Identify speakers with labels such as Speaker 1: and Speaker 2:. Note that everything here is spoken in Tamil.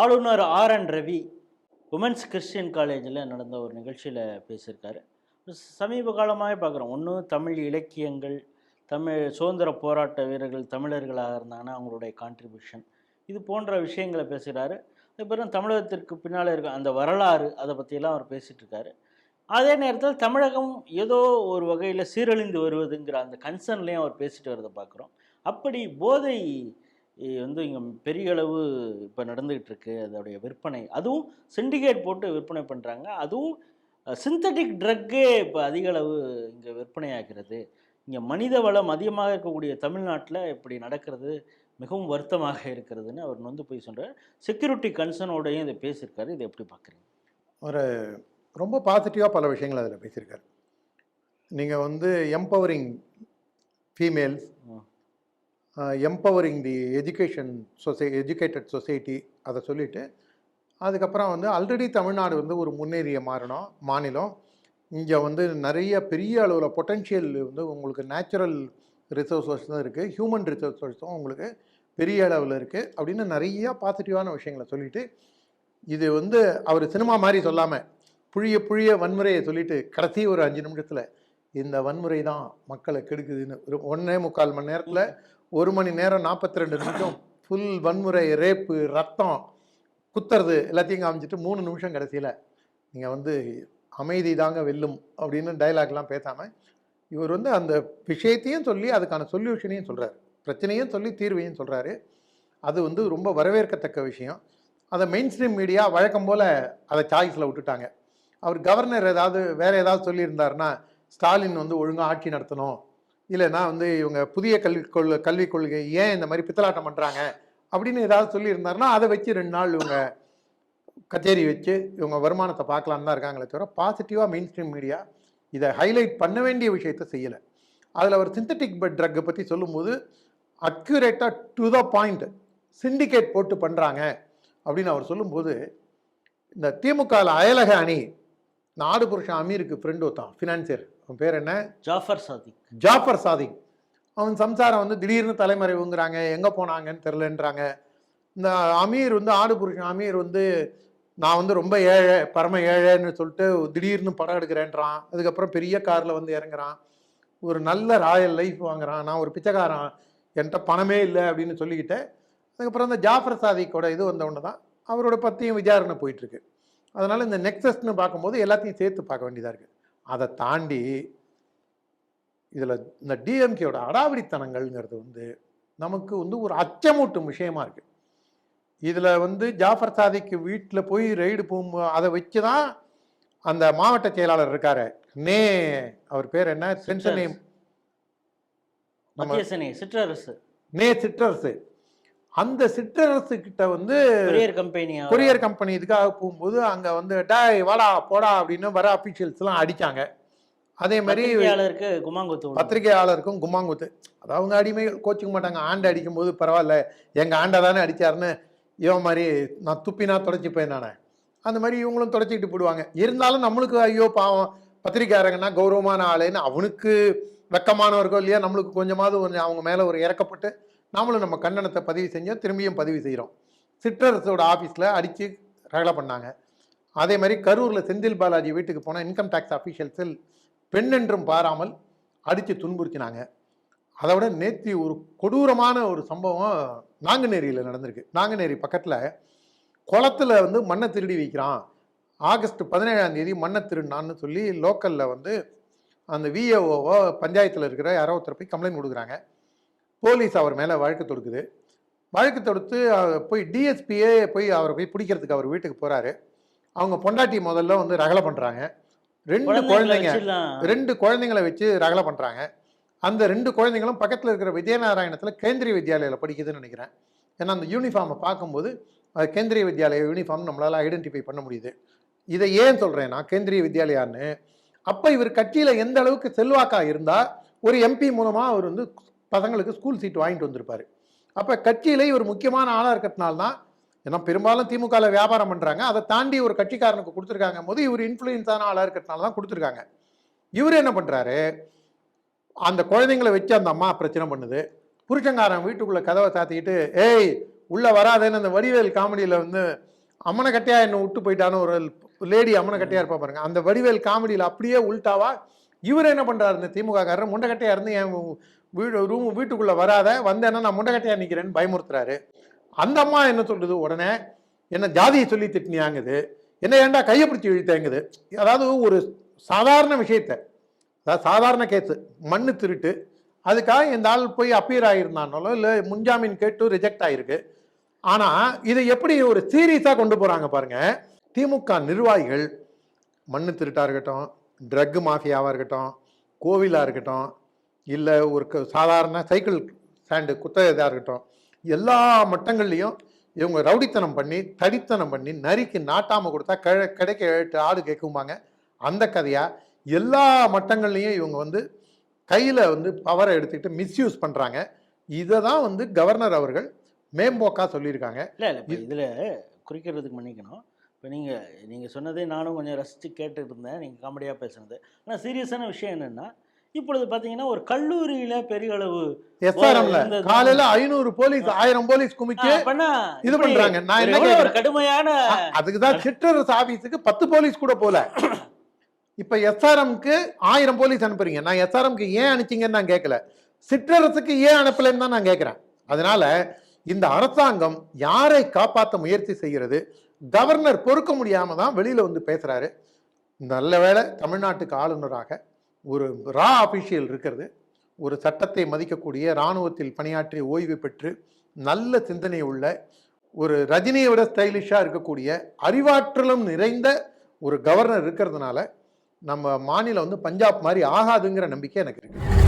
Speaker 1: ஆளுநர் R N Ravi women's Christian காலேஜில் நடந்த ஒரு நிகழ்ச்சியில் பேசியிருக்காரு. சமீப காலமாகவே பார்க்குறோம். ஒன்று தமிழ் இலக்கியங்கள் தமிழ் சுதந்திர போராட்ட வீரர்கள் தமிழர்களாக இருந்தாங்கன்னா அவங்களுடைய கான்ட்ரிபியூஷன் இது போன்ற விஷயங்களை பேசுகிறாரு அதுக்கப்புறம் தமிழகத்திற்கு பின்னால் இருக்க அந்த வரலாறு அதை பற்றியெல்லாம் அவர் பேசிகிட்டு இருக்காரு அதே நேரத்தில் தமிழகம் ஏதோ ஒரு வகையில் சீரழிந்து வருவதுங்கிற அந்த கன்சர்ன்லேயும் அவர் பேசிட்டு வரதை பார்க்குறோம். அப்படி போதை வந்து இங்கே பெரிய அளவு இப்போ நடந்துகிட்டு இருக்கு அதோடைய விற்பனை. அதுவும் சிண்டிகேட் போட்டு விற்பனை பண்ணுறாங்க அதுவும் சிந்தட்டிக் ட்ரக்கே இப்போ அதிக அளவு இங்கே விற்பனை ஆகிறது இங்கே மனித வளம் அதிகமாக இருக்கக்கூடிய தமிழ்நாட்டில் இப்படி நடக்கிறது மிகவும் வருத்தமாக இருக்கிறதுன்னு அவர் வந்து போய் சொல்கிறார் செக்யூரிட்டி கன்சர்னோடையும் இதை பேசியிருக்காரு. இதை எப்படி பார்க்குறீங்க
Speaker 2: ஒரு ரொம்ப பாசிட்டிவாக பல விஷயங்கள் அதில் பேசியிருக்காரு. நீங்கள் வந்து empowering females. Empowering the education society educated society அதை சொல்லிட்டு அதுக்கப்புறம் வந்து ஆல்ரெடி தமிழ்நாடு வந்து ஒரு முன்னேறிய மாறணும் மாநிலம். இங்கே வந்து நிறைய பெரிய அளவில் பொட்டென்ஷியல் வந்து உங்களுக்கு நேச்சுரல் ரிசோர்ஸஸ் தான் இருக்குது ஹியூமன் ரிசோர்ஸஸும் உங்களுக்கு பெரிய அளவில் இருக்குது அப்படின்னு நிறையா பாசிட்டிவான விஷயங்களை சொல்லிவிட்டு இது வந்து அவர் சினிமா மாதிரி சொல்லாமல் புழிய புழிய வன்முறையை சொல்லிவிட்டு கடைசி ஒரு அஞ்சு நிமிஷத்தில் இந்த வன்முறை தான் மக்களை கெடுக்குதுன்னு. ஒரு ஒன்றே முக்கால் மணி நேரத்தில் ஒரு மணி நேரம் நாற்பத்தி ரெண்டு நிமிஷம் ஃபுல் வன்முறை ரேப்பு ரத்தம் குத்துறது எல்லாத்தையும் காமிச்சிட்டு மூணு நிமிஷம் கடைசியில் நீங்கள் வந்து அமைதி தாங்க வெல்லும் அப்படின்னு டைலாக்லாம் பேசாமல் இவர் வந்து அந்த விஷயத்தையும் சொல்லி அதுக்கான சொல்யூஷனையும் சொல்கிறார் பிரச்சனையும் சொல்லி தீர்வையும் சொல்கிறாரு அது வந்து ரொம்ப வரவேற்கத்தக்க விஷயம். அதை மெயின் ஸ்ட்ரீம் மீடியா வழக்கம் போல் அதை சாய்ஸில் விட்டுட்டாங்க. அவர் கவர்னர் ஏதாவது வேறு ஏதாவது சொல்லியிருந்தாருன்னா ஸ்டாலின் வந்து ஒழுங்காக ஆட்சி நடத்தணும். இல்லைன்னா வந்து இவங்க புதிய கல்வி கொள் கல்விக் கொள்கை ஏன் இந்த மாதிரி பித்தலாட்டம் பண்ணுறாங்க அப்படின்னு ஏதாவது சொல்லியிருந்தாருன்னா அதை வச்சு ரெண்டு நாள் இவங்க கச்சேரி வச்சு இவங்க வருமானத்தை பார்க்கலான்னு தான் இருக்காங்களே தவிர பாசிட்டிவாக மெயின் ஸ்ட்ரீம் மீடியா இதை ஹைலைட் பண்ண வேண்டிய விஷயத்த செய்யலை. அதில் அவர் சிந்தட்டிக் பெட் ட்ரக்கை பற்றி சொல்லும்போது அக்யூரேட்டாக டு த பாயிண்ட் சிண்டிகேட் போட்டு பண்ணுறாங்க அப்படின்னு அவர் சொல்லும்போது இந்த திமுகவில் அயலக அணி நாடு புருஷன் அமீருக்கு ஃப்ரெண்டு ஒருத்தான் ஃபினான்சியர் அவன் பேர் என்ன?
Speaker 1: ஜாஃபர் சாதிக்.
Speaker 2: ஜாஃபர் சாதிக். அவன் சம்சாரம் வந்து திடீர்னு தலைமறைவுங்கிறாங்க. எங்கே போனாங்கன்னு தெரிலன்றாங்க இந்த அமீர் வந்து ஆடு புருஷன். அமீர் வந்து நான் வந்து ரொம்ப ஏழை பரம ஏழைன்னு சொல்லிட்டு திடீர்னு படம் எடுக்கிறேன்றான். அதுக்கப்புறம் பெரிய காரில் வந்து இறங்குறான். ஒரு நல்ல ராயல் லைஃப் வாங்குறான். நான் ஒரு பிச்சைக்காரன். என்கிட்ட பணமே இல்லை அப்படின்னு சொல்லிக்கிட்டு அதுக்கப்புறம் இந்த ஜாஃபர் சாதிக்கோட இது வந்த ஒன்று தான் அவரோட பற்றியும் விசாரணை போயிட்டுருக்கு அதனால் இந்த நெக்ஸஸ்னு பார்க்கும்போது எல்லாத்தையும் சேர்த்து பார்க்க வேண்டியதாக இருக்குது அதை தாண்டி இதில் இந்த டிஎம்கேயோட அடாவடித்தனங்கள்ங்கிறது வந்து நமக்கு வந்து ஒரு அச்சமூட்டும் விஷயமா இருக்குது இதில் வந்து ஜாஃபர் சாதிக்கு வீட்டில் போய் ரெய்டு போகும்போது அதை வச்சு தான் அந்த மாவட்ட செயலாளர் இருக்காரு. நே அவர் பேர் என்ன? சென்சன் நேம் நம்ம
Speaker 1: சிற்றரசு.
Speaker 2: நே சிற்றரசு. அந்த சிற்றரசு கிட்ட வந்து
Speaker 1: கொரியர் கம்பெனி
Speaker 2: கொரியர் கம்பெனி இதுக்காக போகும்போது அங்கே வந்து டேய் வாடா போடா அப்படின்னு வர அஃபீஷியல்ஸ்லாம் அடிச்சாங்க. அதே மாதிரி
Speaker 1: குமாங்குத்து.
Speaker 2: பத்திரிகையாளருக்கும் கும்மாங்குத்து. அது அவங்க அடிமைகள் கோச்சிக்க மாட்டாங்க. ஆண்டை அடிக்கும் போது பரவாயில்ல எங்கள் ஆண்டை தானே அடிச்சாருன்னு இவன் மாதிரி நான் துப்பினா தொடச்சிப்பேன் நானே. அந்த மாதிரி இவங்களும் தொடச்சிக்கிட்டு போடுவாங்க இருந்தாலும் நம்மளுக்கு ஐயோ பாவம் பத்திரிக்கையாளங்கன்னா கௌரவமான ஆளுன்னு அவனுக்கு வெக்கமானவர்களோ இல்லையா நம்மளுக்கு கொஞ்சமாவது கொஞ்சம் அவங்க மேலே ஒரு இறக்கப்பட்டு நாமளும் நம்ம கண்டனத்தை பதிவு செஞ்சோம் திரும்பியும் பதிவு செய்கிறோம் சிற்றரசோட ஆஃபீஸில் அடித்து ரகலை பண்ணாங்க. அதே மாதிரி கரூரில் செந்தில் பாலாஜி வீட்டுக்கு போனால் இன்கம் டேக்ஸ் அஃபீஷியல்ஸில் பெண் என்றும் பாராமல் அடித்து துன்புறுத்தினாங்க. அதை விட நேத்தி ஒரு கொடூரமான ஒரு சம்பவம் நாங்குநேரியில் நடந்திருக்கு. நாங்குநேரி பக்கத்தில் குளத்துல வந்து மண்ணை திருடி வைக்கிறான். ஆகஸ்ட் பதினேழாம் தேதி மண்ணை திருடினான்னு சொல்லி லோக்கலில் வந்து அந்த விஏஓவோ பஞ்சாயத்தில் இருக்கிற யாரோ ஒருத்தர் போய் கம்ப்ளைண்ட் கொடுக்குறாங்க. போலீஸ் அவர் மேலே வழக்கு தொடுக்குது. வழக்கு தொடுத்து அவர் போய் டிஎஸ்பியே போய் அவரை போய் பிடிக்கிறதுக்கு அவர் வீட்டுக்கு போகிறாரு அவங்க பொண்டாட்டி முதல்ல வந்து ரகலை பண்ணுறாங்க ரெண்டு குழந்தைங்க ரெண்டு குழந்தைங்களை வச்சு ரகலை பண்ணுறாங்க அந்த ரெண்டு குழந்தைங்களும் பக்கத்தில் இருக்கிற விஜயநாராயணத்தில் கேந்திரிய வித்யாலயில் படிக்குதுன்னு நினைக்கிறேன். ஏன்னா அந்த யூனிஃபார்மை பார்க்கும்போது கேந்திரிய வித்யாலய யூனிஃபார்ம் நம்மளால் ஐடென்டிஃபை பண்ண முடியுது. இதை ஏன் சொல்கிறேன்னா கேந்திரிய வித்யாலயான்னு. அப்போ இவர் கட்சியில் எந்த அளவுக்கு செல்வாக்கா இருந்தால் ஒரு எம்பி மூலமாக அவர் வந்து பசங்களுக்கு ஸ்கூல் சீட் வாங்கிட்டு வந்திருப்பார். அப்போ கட்சியில் இவர் முக்கியமான ஆளாக இருக்கிறதுனால தான் ஏன்னா பெரும்பாலும் திமுகவில் வியாபாரம் பண்ணுறாங்க அதை தாண்டி ஒரு கட்சிக்காரனுக்கு கொடுத்துருக்காங்க போது இவர் இன்ஃப்ளூயன்ஸான ஆளாக இருக்கிறதுனால தான் கொடுத்துருக்காங்க. இவர் என்ன பண்ணுறாரு அந்த குழந்தைங்களை வச்சு அந்த அம்மா பிரச்சனை பண்ணுது. புருஷங்காரன் வீட்டுக்குள்ளே கதவை சாத்திக்கிட்டு ஏய் உள்ள வராதேன்னு அந்த வடிவேல் காமெடியில வந்து அம்மனை கட்டையா என்ன விட்டு போயிட்டான்னு ஒரு லேடி அம்மனை கட்டையா இருப்பா பாருங்க. அந்த வடிவேல் காமெடியில அப்படியே உள்டாவா இவர் என்ன பண்ணுறாரு இந்த திமுககாரர் முண்டைக்கட்டையாக இருந்து என் வீடு ரூம் வீட்டுக்குள்ளே வராத வந்தேன்னா நான் முண்டைக்கட்டையாக நிற்கிறேன்னு பயமுறுத்துறாரு. அந்த அம்மா என்ன சொல்கிறது உடனே என்ன ஜாதியை சொல்லி திட்டினியாங்குது. என்ன ஏன்டா கையை பிடிச்சி இழுத்தேங்குது? அதாவது ஒரு சாதாரண விஷயத்தை அதாவது சாதாரண கேஸு மண்ணு திருட்டு. அதுக்காக இந்த ஆள் போய் அப்பியர் ஆகியிருந்தானோ இல்லை முன்ஜாமீன் கேட்டு ரிஜெக்ட் ஆகிருக்கு ஆனால் இதை எப்படி ஒரு சீரியஸாக கொண்டு போகிறாங்க பாருங்கள் திமுக நிர்வாகிகள் மண்ணு திருட்டாக இருக்கட்டும் ட்ரக் மாஃபியாவாக இருக்கட்டும் கோவிலாக இருக்கட்டும் இல்லை ஒரு சாதாரண சைக்கிள் ஸ்டாண்டு குத்தகைதாக இருக்கட்டும் எல்லா மட்டங்கள்லையும் இவங்க ரவுடித்தனம் பண்ணி தடித்தனம் பண்ணி நரிக்கு நாட்டாமல் கொடுத்தா கிழ கிடைக்க எட்டு ஆடு கேட்கும்பாங்க. அந்த கதையா எல்லா மட்டங்கள்லையும் இவங்க வந்து கையில் வந்து பவரை எடுத்துக்கிட்டு மிஸ்யூஸ் பண்ணுறாங்க இதை தான் வந்து கவர்னர் அவர்கள் மேம்போக்கா சொல்லியிருக்காங்க.
Speaker 1: இல்லை இல்லை இதில் குறிக்கிறதுக்கு மன்னிக்கணும். இப்போ நீங்கள் நீங்கள் சொன்னதே நானும் கொஞ்சம் ரசித்து கேட்டுட்டு இருந்தேன் நீங்கள் காமெடியாக பேசுனது. ஆனால் சீரியஸான விஷயம் என்னென்னா இப்பொழுது பார்த்தீங்கன்னா ஒரு கல்லூரியில் பெரிய அளவு
Speaker 2: எஸ்ஆர்எம்ல. காலையில ஐநூறு போலீஸ் ஆயிரம் போலீஸ் குமிச்சு இது பண்றாங்க. நான் என்ன
Speaker 1: கடுமையான
Speaker 2: அதுக்கு தான் சிற்றரசு ஆபீஸுக்கு பத்து போலீஸ் கூட போல. இப்ப எஸ்ஆர்எம்க்கு ஆயிரம் போலீஸ் அனுப்புறீங்க. நான் எஸ்ஆர்எம்க்கு ஏன் அனுப்பிச்சீங்கன்னு நான் கேட்கல சிற்றரசுக்கு ஏன் அனுப்பலைன்னு தான் நான் கேட்கிறேன் அதனால இந்த அரசாங்கம் யாரை காப்பாற்ற முயற்சி செய்கிறது? கவர்னர் பொறுக்க முடியாம தான் வெளியில வந்து பேசுறாரு. நல்ல வேளை தமிழ்நாட்டுக்கு ஆளுநராக ஒரு ரா அபிஷியல் இருக்கிறது. ஒரு சட்டத்தை மதிக்கக்கூடிய இராணுவத்தில் பணியாற்றி ஓய்வு பெற்று நல்ல சிந்தனை உள்ள ஒரு ரஜினியை விட ஸ்டைலிஷாக இருக்கக்கூடிய அறிவாற்றலும் நிறைந்த ஒரு கவர்னர் இருக்கிறதுனால நம்ம மாநிலம் வந்து பஞ்சாப் மாதிரி ஆகாதுங்கிற நம்பிக்கை எனக்கு இருக்குது